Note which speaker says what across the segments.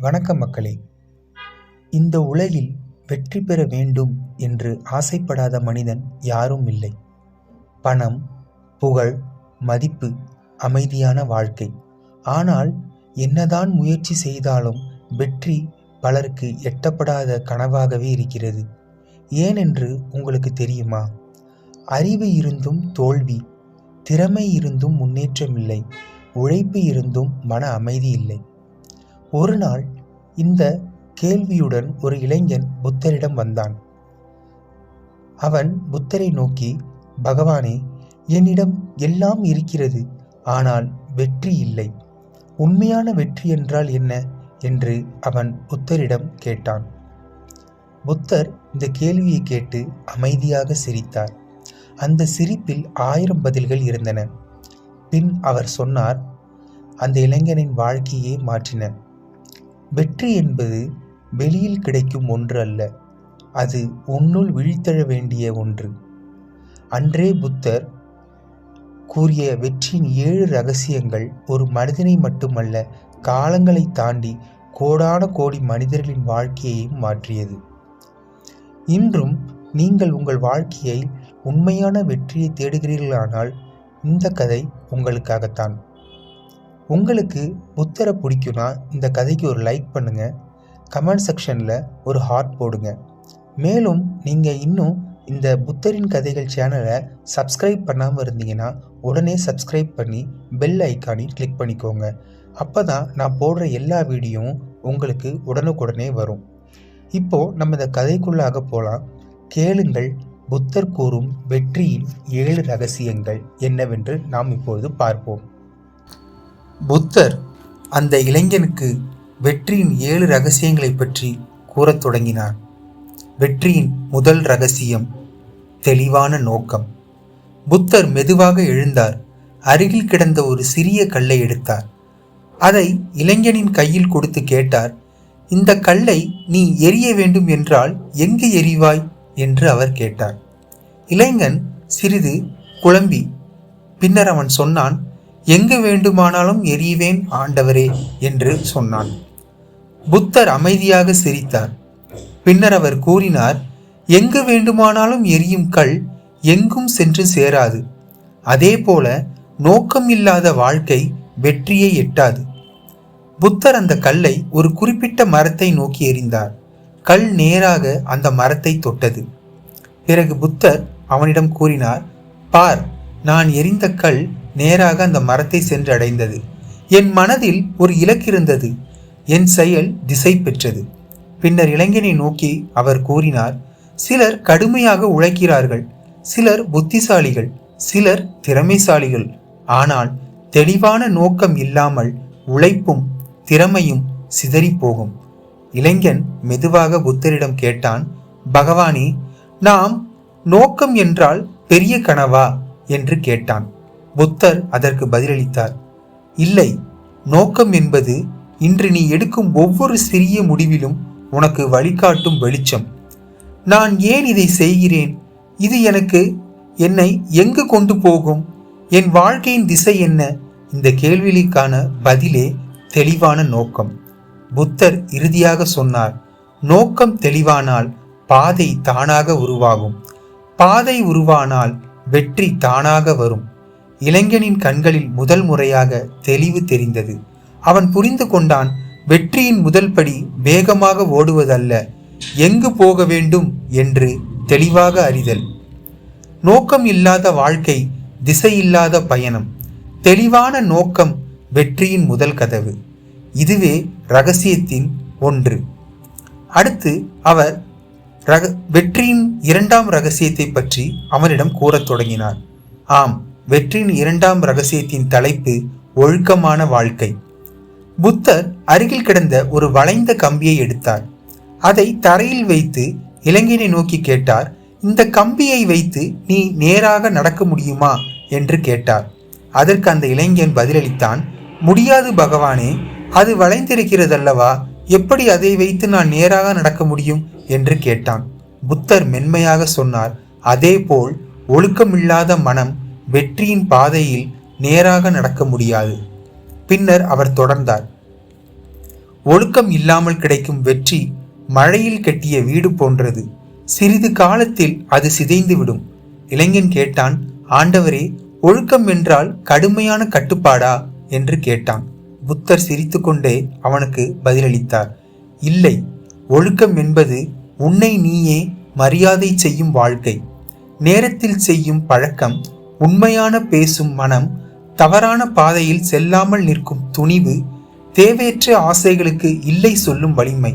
Speaker 1: வணக்கம் மக்களே. இந்த உலகில் வெற்றி பெற வேண்டும் என்று ஆசைப்படாத மனிதன் யாரும் இல்லை. பணம் புகழ் மதிப்பு அமைதியான வாழ்க்கை. ஆனால் என்னதான் முயற்சி செய்தாலும் வெற்றி பலருக்கு எட்டப்படாத கனவாகவே இருக்கிறது. ஏனென்று உங்களுக்கு தெரியுமா? அறிவு இருந்தும் தோல்வி திறமை இருந்தும் முன்னேற்றம் இல்லை. உழைப்பு இருந்தும் மன அமைதி இல்லை. ஒரு நாள் இந்த கேள்வியுடன் ஒரு இளைஞன் புத்தரிடம் வந்தான். அவன் புத்தரை நோக்கி பகவானே என்னிடம் எல்லாம் இருக்கிறது ஆனால் வெற்றி இல்லை. உண்மையான வெற்றி என்றால் என்ன? என்று அவன் புத்தரிடம் கேட்டான். புத்தர் இந்த கேள்வியை கேட்டு அமைதியாக சிரித்தார். அந்த சிரிப்பில் ஆயிரம் பதில்கள் இருந்தன. பின் அவர் சொன்னார் அந்த இளைஞனின் வாழ்க்கையே மாற்றின. வெற்றி என்பது வெளியில் கிடைக்கும் ஒன்று அல்ல அது உன்னுள் விழித்தழ வேண்டிய ஒன்று. அன்றே புத்தர் கூறிய வெற்றியின் ஏழு ரகசியங்கள் ஒரு மனிதனை மட்டுமல்ல காலங்களை தாண்டி கோடான கோடி மனிதர்களின் வாழ்க்கையையும் மாற்றியது. இன்றும் நீங்கள் உங்கள் வாழ்க்கையை உண்மையான வெற்றியை தேடுகிறீர்களானால் இந்த கதை உங்களுக்காகத்தான். உங்களுக்கு புத்தரை பிடிக்கும்னா இந்த கதைக்கு ஒரு லைக் பண்ணுங்கள் கமெண்ட் செக்ஷனில் ஒரு ஹார்ட் போடுங்க. மேலும் நீங்கள் இன்னும் இந்த புத்தரின் கதைகள் சேனலை சப்ஸ்கிரைப் பண்ணாமல் இருந்தீங்கன்னா உடனே சப்ஸ்கிரைப் பண்ணி பெல் ஐக்கானையும் கிளிக் பண்ணிக்கோங்க. அப்போ தான் நான் போடுற எல்லா வீடியோவும் உங்களுக்கு உடனுக்குடனே வரும். இப்போது நம்ம இந்த கதைக்குள்ளாக போகலாம் கேளுங்கள் புத்தர் கூறும் வெற்றியின் ஏழு ரகசியங்கள் என்னவென்று நாம் இப்பொழுது பார்ப்போம். புத்தர் அந்த இளைஞனுக்கு வெற்றியின் ஏழு ரகசியங்களை பற்றி கூறத் தொடங்கினார். வெற்றியின் முதல் ரகசியம் தெளிவான நோக்கம். புத்தர் மெதுவாக எழுந்தார். அருகில் கிடந்த ஒரு சிறிய கல்லை எடுத்தார். அதை இளைஞனின் கையில் கொடுத்து கேட்டார். இந்த கல்லை நீ எரிய வேண்டும் என்றால் எங்கு எரிவாய்? என்று அவர் கேட்டார். இளைஞன் சிறிது குழம்பி பின்னர் அவன் சொன்னான் எங்கு வேண்டுமானாலும் எரிவேன் ஆண்டவரே என்று சொன்னான். புத்தர் அமைதியாக சிரித்தார். பின்னர் அவர் கூறினார் எங்கு வேண்டுமானாலும் எரியும் கல் எங்கும் சென்று சேராது. அதேபோல நோக்கம் இல்லாத வாழ்க்கை வெற்றியை எட்டாது. புத்தர் அந்த கல்லை ஒரு குறிப்பிட்ட மரத்தை நோக்கி எறிந்தார். கல் நேராக அந்த மரத்தை தொட்டது. பிறகு புத்தர் அவனிடம் கூறினார் பார் நான் எரிந்த கல் நேராக அந்த மரத்தை சென்று அடைந்தது என் மனதில் ஒரு இலக்கிருந்தது என் செயல் திசை பெற்றது. பின்னர் இளைஞனை நோக்கி அவர் கூறினார் சிலர் கடுமையாக உழைக்கிறார்கள். சிலர் புத்திசாலிகள். சிலர் திறமைசாலிகள். ஆனால் தெளிவான நோக்கம் இல்லாமல் உழைப்பும் திறமையும் சிதறிப்போகும். இளைஞன் மெதுவாக புத்தரிடம் கேட்டான் பகவானே நாம் நோக்கம் என்றால் பெரிய கனவா? என்று கேட்டான். புத்தர் அதற்கு பதிலளித்தார் இல்லை நோக்கம் என்பது இன்று நீ எடுக்கும் ஒவ்வொரு சிறிய முடிவிலும் உனக்கு வழிகாட்டும் வெளிச்சம். நான் ஏன் இதை செய்கிறேன்? இது எனக்கு என்னை எங்கு கொண்டு போகும்? என் வாழ்க்கையின் திசை என்ன? இந்த கேள்விகளுக்கான பதிலே தெளிவான நோக்கம். புத்தர் இறுதியாக சொன்னார் நோக்கம் தெளிவானால் பாதை தானாக உருவாகும். பாதை உருவானால் வெற்றி தானாக வரும். இளைஞனின் கண்களில் முதல் முறையாக தெளிவு தெரிந்தது. அவன் புரிந்து கொண்டான் வெற்றியின் முதல் படி வேகமாக ஓடுவதல்ல எங்கு போக வேண்டும் என்று தெளிவாக அறிதல். நோக்கம் இல்லாத வாழ்க்கை திசையில்லாத பயணம். தெளிவான நோக்கம் வெற்றியின் முதல் கதவு. இதுவே ரகசியத்தின் ஒன்று. அடுத்து அவர் ரக வெற்றியின் இரண்டாம் ரகசியத்தை பற்றி அவனிடம் கூறத் தொடங்கினார். ஆம் வெற்றியின் இரண்டாம் ரகசியத்தின் தலைப்பு ஒழுக்கமான வாழ்க்கை. புத்தர் அருகில் கிடந்த ஒரு வளைந்த கம்பியை எடுத்தார். அதை தரையில் வைத்து இளைஞனை நோக்கி கேட்டார் இந்த கம்பியை வைத்து நீ நேராக நடக்க முடியுமா? என்று கேட்டார். அதற்கு அந்த இளைஞன் பதிலளித்தான் முடியாது பகவானே அது வளைந்திருக்கிறதல்லவா? எப்படி அதை வைத்து நான் நேராக நடக்க முடியும்? என்று கேட்டான். புத்தர் மென்மையாக சொன்னார் அதேபோல் ஒழுக்கமில்லாத மனம் வெற்றியின் பாதையில் நேராக நடக்க முடியாது. பின்னர் அவர் தொடர்ந்தார். ஒழுக்கம் இல்லாமல் கிடைக்கும் வெற்றி மழையில் கட்டிய வீடு போன்றது. சிறிது காலத்தில் அது சிதைந்துவிடும். இளைஞன் கேட்டான் ஆண்டவரே ஒழுக்கம் என்றால் கடுமையான கட்டுப்பாடா? என்று கேட்டான். புத்தர் சிரித்துக்கொண்டே அவனுக்கு பதிலளித்தார் இல்லை ஒழுக்கம் என்பது உன்னை நீயே மரியாதை செய்யும் வாழ்க்கை. நேரத்தில் செய்யும் பழக்கம் உண்மையான பேசும் மனம் தவறான பாதையில் செல்லாமல் நிற்கும் துணிவு தேவையற்ற ஆசைகளுக்கு இல்லை சொல்லும் வலிமை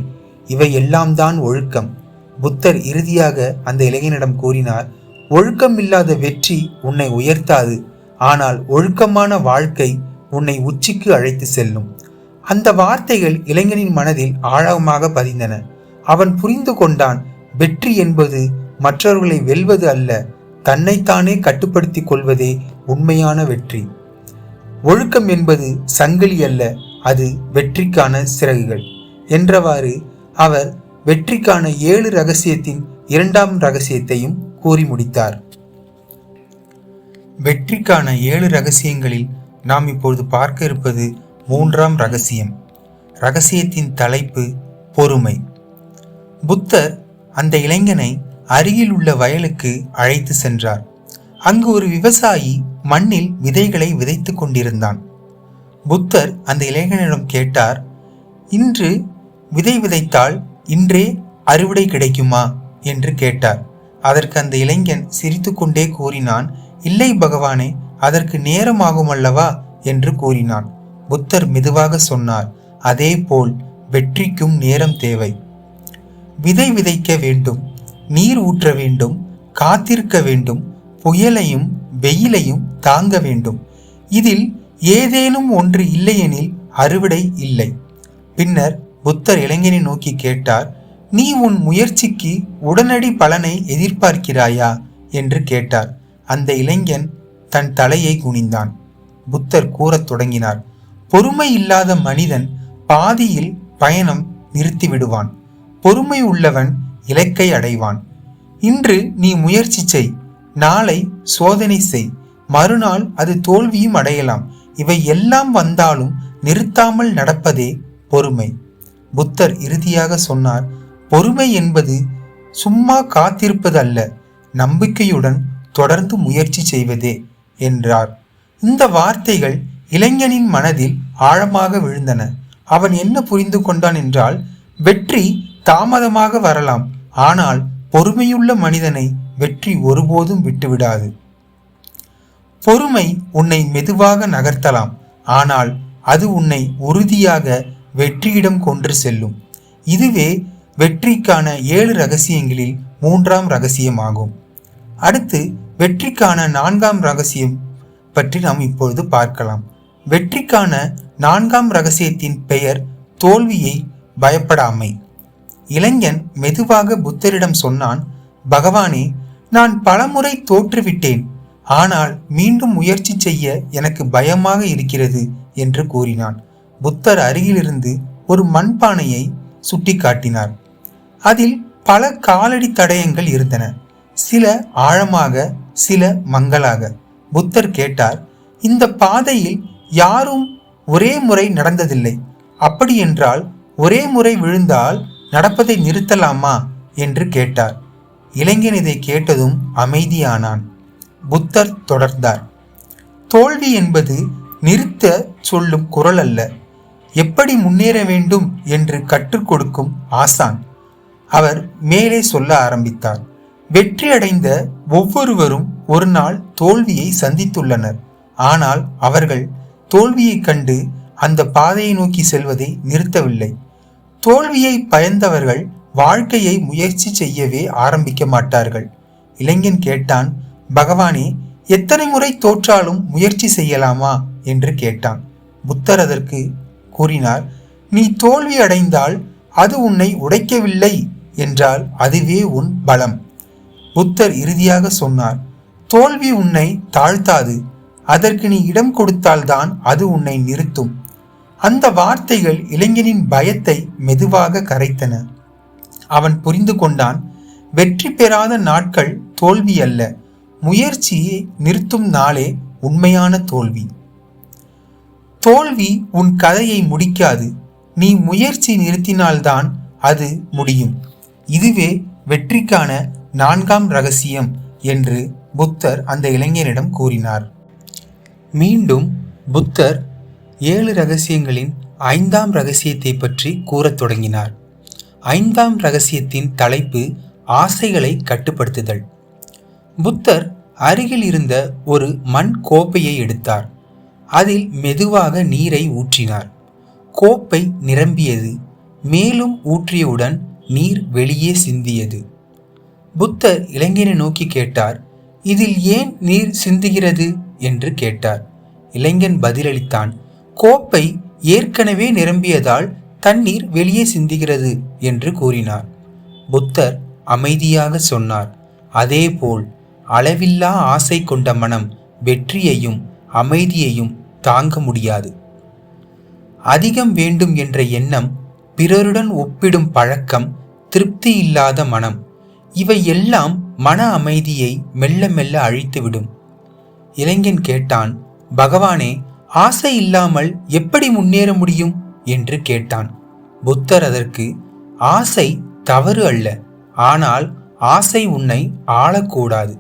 Speaker 1: இவை எல்லாம் தான் ஒழுக்கம். புத்தர் இறுதியாக அந்த இளைஞனிடம் கூறினார் ஒழுக்கம் இல்லாத வெற்றி உன்னை உயர்த்தாது ஆனால் ஒழுக்கமான வாழ்க்கை உன்னை உச்சிக்கு அழைத்து செல்லும். அந்த வார்த்தைகள் இளைஞனின் மனதில் ஆழமாக பதிந்தன. அவன் புரிந்து கொண்டான் வெற்றி என்பது மற்றவர்களை வெல்வது அல்ல தன்னைத்தானே கட்டுப்படுத்தி கொள்வதே உண்மையான வெற்றி. ஒழுக்கம் என்பது சங்கிலி அல்ல அது வெற்றிக்கான சிறகுகள். என்றவாறு அவர் வெற்றிக்கான ஏழு ரகசியத்தின் இரண்டாம் ரகசியத்தையும் கூறி முடித்தார். வெற்றிக்கான ஏழு ரகசியங்களில் நாம் இப்பொழுது பார்க்க இருப்பது மூன்றாம் ரகசியம் ரகசியத்தின் தலைப்பு பொறுமை. புத்தர் அந்த இளைஞனை அருகில் உள்ள வயலுக்கு அழைத்து சென்றார். அங்கு ஒரு விவசாயி மண்ணில் விதைகளை விதைத்து கொண்டிருந்தான். புத்தர் அந்த இளைஞனிடம் கேட்டார் இன்று விதை விதைத்தால் இன்றே அறுவடை கிடைக்குமா? என்று கேட்டார். அதற்கு அந்த இளைஞன் சிரித்துக்கொண்டே கூறினான் இல்லை பகவானே அதற்கு நேரமாகும் அல்லவா என்று கூறினான். புத்தர் மெதுவாக சொன்னார் அதே போல் வெற்றிக்கும் நேரம் தேவை. விதை விதைக்க வேண்டும். நீர் ஊற்ற வேண்டும் காத்திருக்க வேண்டும் புயலையும் வெயிலையும் தாங்க வேண்டும். இதில் ஏதேனும் ஒன்று இல்லையெனில் அறுவடை இல்லை. பின்னர் புத்தர் இளைஞனை நோக்கி கேட்டார் நீ உன் முயற்சிக்கு உடனடி பலனை எதிர்பார்க்கிறாயா? என்று கேட்டார். அந்த இளைஞன் தன் தலையை குனிந்தான். புத்தர் கூறத் தொடங்கினார் பொறுமை இல்லாத மனிதன் பாதியில் பயணம் நிறுத்திவிடுவான். பொறுமை உள்ளவன் இலக்கை அடைவான். இன்று நீ முயற்சி செய் நாளை சோதனை செய் மறுநாள் அது தோல்வியும் அடையலாம். இவை எல்லாம் வந்தாலும் நிறுத்தாமல் நடப்பதே பொறுமை. புத்தர் இறுதியாக சொன்னார் பொறுமை என்பது சும்மா காத்திருப்பது அல்ல நம்பிக்கையுடன் தொடர்ந்து முயற்சி செய்வதே என்றார். இந்த வார்த்தைகள் இளைஞனின் மனதில் ஆழமாக விழுந்தன. அவன் என்ன புரிந்து கொண்டான் என்றால் வெற்றி தாமதமாக வரலாம். ஆனால் பொறுமையுள்ள மனிதனை வெற்றி ஒருபோதும் விட்டுவிடாது. பொறுமை உன்னை மெதுவாக நகர்த்தலாம். ஆனால் அது உன்னை உறுதியாக வெற்றியிடம் கொன்று செல்லும். இதுவே வெற்றிக்கான ஏழு ரகசியங்களில் மூன்றாம் ரகசியமாகும். அடுத்து வெற்றிக்கான நான்காம் ரகசியம் பற்றி நாம் இப்பொழுது பார்க்கலாம். வெற்றிக்கான நான்காம் ரகசியத்தின் பெயர் தோல்வியை பயப்படாமை. இளைஞன் மெதுவாக புத்தரிடம் சொன்னான் பகவானே நான் பலமுறை தோற்றுவிட்டேன். ஆனால் மீண்டும் முயற்சி செய்ய எனக்கு பயமாக இருக்கிறது என்று கூறினான். புத்தர் அருகிலிருந்து ஒரு மண்பானையை சுட்டிக்காட்டினார். அதில் பல காலடி தடயங்கள் இருந்தன. சில ஆழமாக சில மங்களாக. புத்தர் கேட்டார் இந்த பாதையில் யாரும் ஒரே முறை நடந்ததில்லை. அப்படியென்றால் ஒரே முறை விழுந்தால் நடப்பதை நிறுத்தலாமா? என்று கேட்டார். இளைஞன் இதை கேட்டதும் அமைதியானான். புத்தர் தொடர்ந்தார். தோல்வி என்பது நிறுத்த சொல்லும் குரல் அல்ல. எப்படி முன்னேற வேண்டும் என்று கற்றுக் கொடுக்கும் ஆசான். அவர் மேலே சொல்ல ஆரம்பித்தார். வெற்றி அடைந்த ஒவ்வொருவரும் ஒரு நாள் தோல்வியை சந்தித்துள்ளனர். ஆனால் அவர்கள் தோல்வியைக் கண்டு அந்த பாதையை நோக்கி செல்வதை நிறுத்தவில்லை. தோல்வியை பயந்தவர்கள் வாழ்க்கையை முயற்சி செய்யவே ஆரம்பிக்க மாட்டார்கள். இளைஞன் கேட்டான் பகவானே எத்தனை முறை தோற்றாலும் முயற்சி செய்யலாமா? என்று கேட்டான். புத்தர் அதற்கு கூறினார் நீ தோல்வி அடைந்தால் அது உன்னை உடைக்கவில்லை என்றால் அதுவே உன் பலம். புத்தர் இறுதியாக சொன்னார் தோல்வி உன்னை தாழ்த்தாது. அதற்கு நீ இடம் கொடுத்தால்தான் அது உன்னை நிறுத்தும். அந்த வார்த்தைகள் இளைஞனின் பயத்தை மெதுவாக கரைத்தன. அவன் புரிந்து கொண்டான் வெற்றி பெறாத நாட்கள் தோல்வி அல்ல முயற்சியை நிறுத்தும் நாளே உண்மையான தோல்வி. தோல்வி உன் கதையை முடிக்காது நீ முயற்சி நிறுத்தினால்தான் அது முடியும். இதுவே வெற்றிக்கான நான்காம் ரகசியம் என்று புத்தர் அந்த இளைஞனிடம் கூறினார். மீண்டும் புத்தர் ஏழு ரகசியங்களின் ஐந்தாம் ரகசியத்தை பற்றி கூறத் தொடங்கினார். ஐந்தாம் ரகசியத்தின் தலைப்பு ஆசைகளை கட்டுப்படுத்துதல். புத்தர் அருகில் இருந்த ஒரு மண் கோப்பையை எடுத்தார். அதில் மெதுவாக நீரை ஊற்றினார். கோப்பை நிரம்பியது மேலும் ஊற்றியவுடன் நீர் வெளியே சிந்தியது. புத்தர் இளைஞனை நோக்கி கேட்டார் இதில் ஏன் நீர் சிந்துகிறது? என்று கேட்டார். இளைஞன் பதிலளித்தான் கோப்பை ஏற்கனவே நிரம்பியதால் தண்ணீர் வெளியே சிந்துகிறது என்று கூறினார். புத்தர் அமைதியாக சொன்னார். அதேபோல் அளவில்லா ஆசை கொண்ட மனம் வெற்றியையும் அமைதியையும் தாங்க முடியாது. அதிகம் வேண்டும் என்ற எண்ணம் பிறருடன் ஒப்பிடும் பழக்கம் திருப்தி இல்லாத மனம் இவை எல்லாம் மன அமைதியை மெல்ல மெல்ல அழித்துவிடும். இளைஞன் கேட்டான் பகவானே ஆசை இல்லாமல் எப்படி முன்னேற முடியும்? என்று கேட்டான். புத்தர் அதற்கு ஆசை தவறு அல்ல. ஆனால் ஆசை உன்னை ஆளக்கூடாது.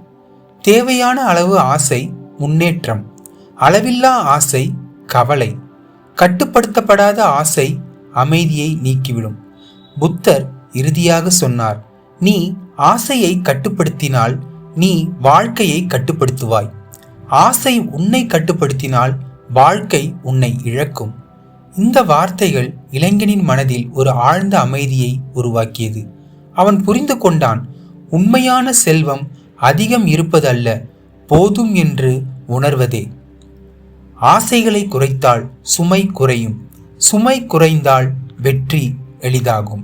Speaker 1: தேவையான அளவு ஆசை முன்னேற்றம். அளவில்லா ஆசை கவலை. கட்டுப்படுத்தப்படாத ஆசை அமைதியை நீக்கிவிடும். புத்தர் இறுதியாக சொன்னார் நீ ஆசையை கட்டுப்படுத்தினால் நீ வாழ்க்கையை கட்டுப்படுத்துவாய். ஆசை உன்னை கட்டுப்படுத்தினால் வாழ்க்கை உன்னை இழக்கும். இந்த வார்த்தைகள் இளைஞனின் மனதில் ஒரு ஆழ்ந்த அமைதியை உருவாக்கியது. அவன் புரிந்து கொண்டான் உண்மையான செல்வம் அதிகம் இருப்பதல்ல போதும் என்று உணர்வதே. ஆசைகளை குறைத்தால் சுமை குறையும் சுமை குறைந்தால் வெற்றி எளிதாகும்.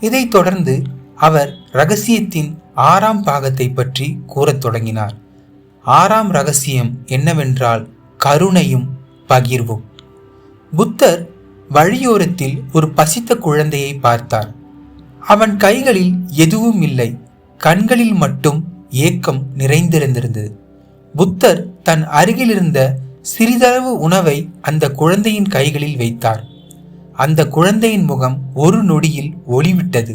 Speaker 1: இதைத் தொடர்ந்து அவர் ரகசியத்தின் ஆறாம் பாகத்தை பற்றி கூறத் தொடங்கினார். ஆறாம் ரகசியம் என்னவென்றால் கருணையும் பகிர்வும். புத்தர் வழியோரத்தில் ஒரு பசித்த குழந்தையை பார்த்தார். அவன் கைகளில் எதுவும் இல்லை. கண்களில் மட்டும் ஏக்கம் நிறைந்திருந்திருந்தது. புத்தர் தன் அருகிலிருந்த சிறிதளவு உணவை அந்த குழந்தையின் கைகளில் வைத்தார். அந்த குழந்தையின் முகம் ஒரு நொடியில் ஒளிவிட்டது.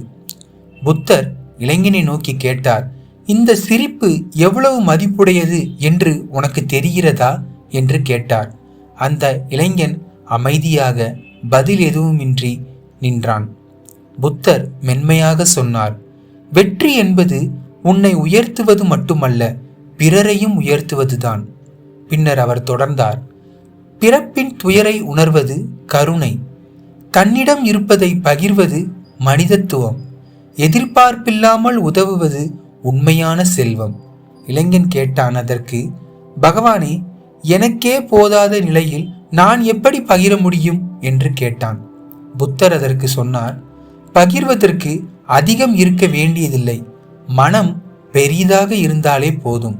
Speaker 1: புத்தர் இளைஞனை நோக்கி கேட்டார் இந்த சிரிப்பு எவ்வளவு மதிப்புடையது என்று உனக்கு தெரிகிறதா? என்று கேட்டார் அந்த இளைஞன் அமைதியாக பதில் எதுவுமின்றி நின்றான். புத்தர் மென்மையாக சொன்னார் வெற்றி என்பது உன்னை உயர்த்துவது மட்டுமல்ல பிறரையும் உயர்த்துவதுதான். பின்னர் அவர் தொடர்ந்தார் பிறப்பின் துயரை உணர்வது கருணை தன்னிடம் இருப்பதை பகிர்வது மனிதத்துவம் எதிர்பார்ப்பில்லாமல் உதவுவது உண்மையான செல்வம். இளைஞன் கேட்டான் அதற்கு பகவானே எனக்கே போதாத நிலையில் நான் எப்படி பகிர முடியும்? என்று கேட்டான். புத்தர் அதற்கு சொன்னார் பகிர்வதற்கு அதிகம் இருக்க வேண்டியதில்லை. மனம் பெரிதாக இருந்தாலே போதும்.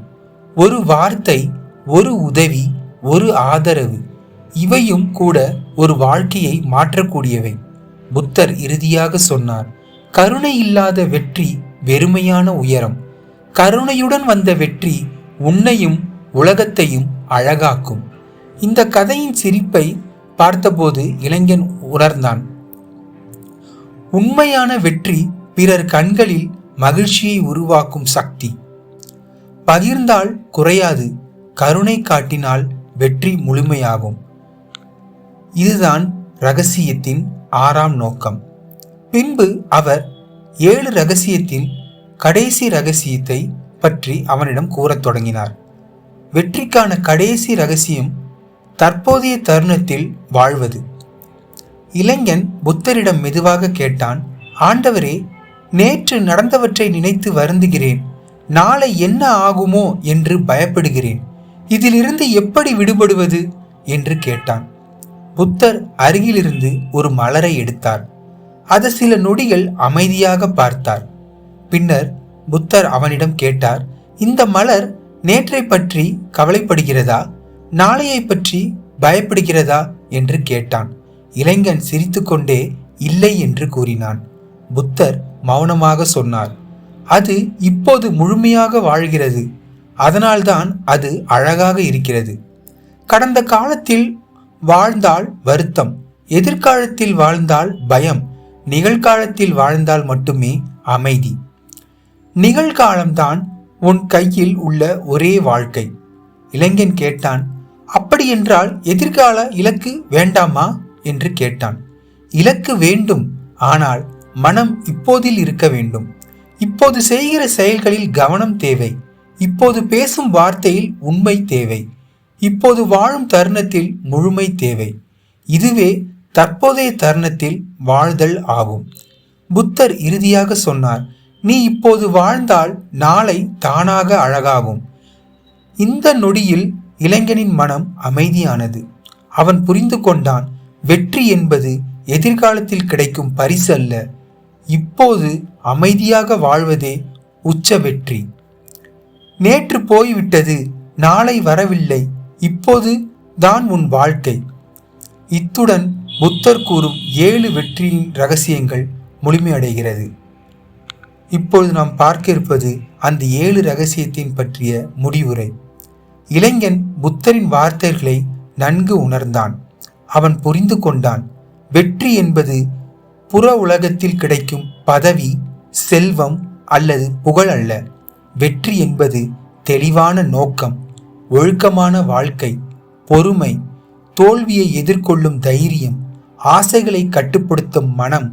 Speaker 1: ஒரு வார்த்தை ஒரு உதவி ஒரு ஆதரவு இவையும் கூட ஒரு வாழ்க்கையை மாற்றக்கூடியவை. புத்தர் இறுதியாக சொன்னார் கருணை இல்லாத வெற்றி வெறுமையான உயரம். கருணையுடன் வந்த வெற்றி உன்னையும் உலகத்தையும் அழகாக்கும். இந்த கதையின் சிரிப்பை பார்த்தபோது இளைஞன் உணர்ந்தான். உண்மையான வெற்றி பிறர் கண்களில் மகிழ்ச்சியை உருவாக்கும் சக்தி. பகிர்ந்தால் குறையாது கருணை காட்டினால் வெற்றி முழுமையாகும். இதுதான் ரகசியத்தின் ஆறாம் நோக்கம். பின்பு அவர் ஏழு ரகசியத்தின் கடைசி ரகசியத்தை பற்றி அவனிடம் கூறத் தொடங்கினார். வெற்றிக்கான கடைசி ரகசியம் தற்போதைய தருணத்தில் வாழ்வது. இளைஞன் புத்தரிடம் மெதுவாக கேட்டான் ஆண்டவரே நேற்று நடந்தவற்றை நினைத்து வருந்துகிறேன். நாளை என்ன ஆகுமோ என்று பயப்படுகிறேன். இதிலிருந்து எப்படி விடுபடுவது? என்று கேட்டான். புத்தர் அருகிலிருந்து ஒரு மலரை எடுத்தார். அது சில நொடிகள் அமைதியாக பார்த்தார். பின்னர் புத்தர் அவனிடம் கேட்டார் இந்த மலர் நேற்றை பற்றி கவலைப்படுகிறதா? நாளையை பற்றி பயப்படுகிறதா? என்று கேட்டான். இளைஞன் சிரித்துக்கொண்டே இல்லை என்று கூறினான். புத்தர் மௌனமாக சொன்னார். அது இப்போது முழுமையாக வாழ்கிறது. அதனால்தான் அது அழகாக இருக்கிறது. கடந்த காலத்தில் வாழ்ந்தால் வருத்தம். எதிர்காலத்தில் வாழ்ந்தால் பயம். நிகழ்காலத்தில் வாழ்ந்தால் மட்டுமே அமைதி. நிகழ்காலம்தான் உன் கையில் உள்ள ஒரே வாழ்க்கை. இளைஞன் கேட்டான் அப்படியென்றால் எதிர்கால இலக்கு வேண்டாமா? என்று கேட்டான். இலக்கு வேண்டும் ஆனால் மனம் இப்போதில் இருக்க வேண்டும். இப்போது செய்கிற செயல்களில் கவனம் தேவை. இப்போது பேசும் வார்த்தையில் உண்மை தேவை. இப்போது வாழும் தருணத்தில் முழுமை தேவை. இதுவே தற்போதைய தருணத்தில் வாழ்தல் ஆகும். புத்தர் இறுதியாக சொன்னார் நீ இப்போது வாழ்ந்தால் நாளை தானாக அழகாகும். இந்த நொடியில் இளைஞனின் மனம் அமைதியானது. அவன் புரிந்து கொண்டான் வெற்றி என்பது எதிர்காலத்தில் கிடைக்கும் பரிசு அல்ல இப்போது அமைதியாக வாழ்வதே உச்ச வெற்றி. நேற்று போய்விட்டது நாளை வரவில்லை இப்போது தான் உன் வாழ்க்கை. இத்துடன் புத்தர் கூறும் ஏழு வெற்றியின் ரகசியங்கள் முழுமையடைகிறது. இப்பொழுது நாம் பார்க்க இருப்பது அந்த ஏழு ரகசியத்தின் பற்றிய முடிவுரை. இளைஞன் புத்தரின் வார்த்தைகளை நன்கு உணர்ந்தான். அவன் புரிந்து கொண்டான். வெற்றி என்பது புற உலகத்தில் கிடைக்கும் பதவி செல்வம் அல்லது புகழ் அல்ல. வெற்றி என்பது தெளிவான நோக்கம் ஒழுக்கமான வாழ்க்கை பொறுமை தோல்வியை எதிர்கொள்ளும் தைரியம் ஆசைகளை கட்டுப்படுத்தும் மனம்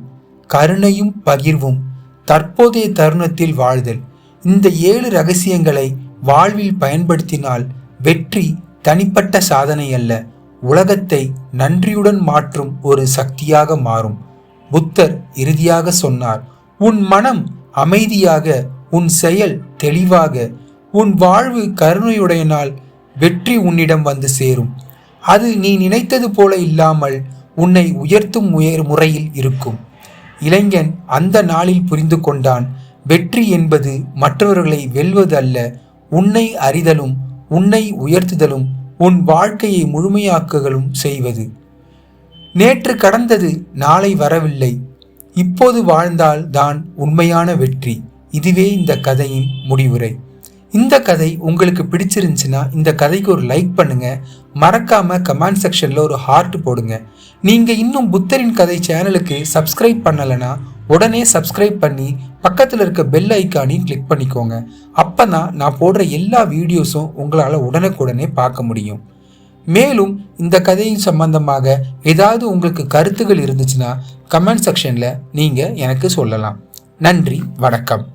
Speaker 1: கருணையும் பகிர்வும் தற்போதைய தருணத்தில் வாழ்தல். இந்த ஏழு ரகசியங்களை வாழ்வில் பயன்படுத்தினால் வெற்றி தனிப்பட்ட சாதனை அல்ல உலகத்தை நன்றியுடன் மாற்றும் ஒரு சக்தியாக மாறும். புத்தர் இறுதியாக சொன்னார் உன் மனம் அமைதியாக உன் செயல் தெளிவாக உன் வாழ்வு கருணையுடையனால் வெற்றி உன்னிடம் வந்து சேரும். அது நீ நினைத்தது போல இல்லாமல் உன்னை உயர்த்தும் முயர் முறையில் இருக்கும். இளைஞன் அந்த நாளில் புரிந்து கொண்டான் வெற்றி என்பது மற்றவர்களை வெல்வது அல்ல உன்னை அறிதலும் உன்னை உயர்த்துதலும் உன் வாழ்க்கையை முழுமையாக்குகளும் செய்வது. நேற்று கடந்தது நாளை வரவில்லை. இப்போது வாழ்ந்தால் தான் உண்மையான வெற்றி. இதுவே இந்த கதையின் முடிவுரை. இந்த கதை உங்களுக்கு பிடிச்சிருந்துச்சுன்னா இந்த கதைக்கு ஒரு லைக் பண்ணுங்க. மறக்காம கமெண்ட் செக்ஷன்ல ஒரு ஹார்ட் போடுங்க. நீங்கள் இன்னும் புத்தரின் கதை சேனலுக்கு சப்ஸ்கிரைப் பண்ணலைன்னா உடனே சப்ஸ்கிரைப் பண்ணி பக்கத்தில் இருக்க பெல் ஐக்கானையும் கிளிக் பண்ணிக்கோங்க. அப்போ தான் நான் போடுற எல்லா வீடியோஸும் உங்களால் உடனுக்குடனே பார்க்க முடியும். மேலும் இந்த கதையின் சம்பந்தமாக ஏதாவது உங்களுக்கு கருத்துகள் இருந்துச்சுன்னா கமெண்ட் செக்ஷனில் நீங்கள் எனக்கு சொல்லலாம். நன்றி வணக்கம்.